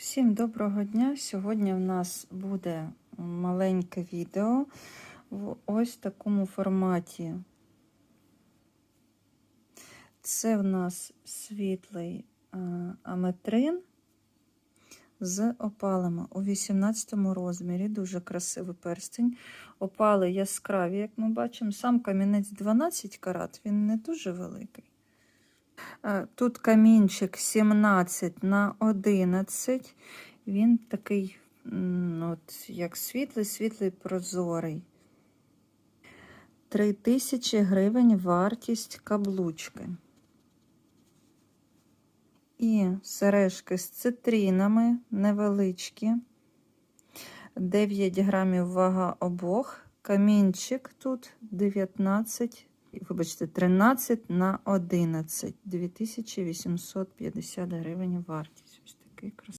Всім доброго дня! Сьогодні в нас буде маленьке відео в ось такому форматі. Це в нас світлий е, аметрин з опалами у 18 розмірі. Дуже красивий перстень. Опали яскраві, як ми бачимо. Сам камінець 12 карат, він не дуже великий. Е, Тут камінчик 17 на 11. Він такий, от, як світлий, світлий прозорий. 3000 гривень вартість каблучки. І сережки з цитринами невеличкі. 9 грамів вага обох. Камінчик тут 19 вибачте, 13 на 11, 2850 гривень вартість. Ось такий красивий.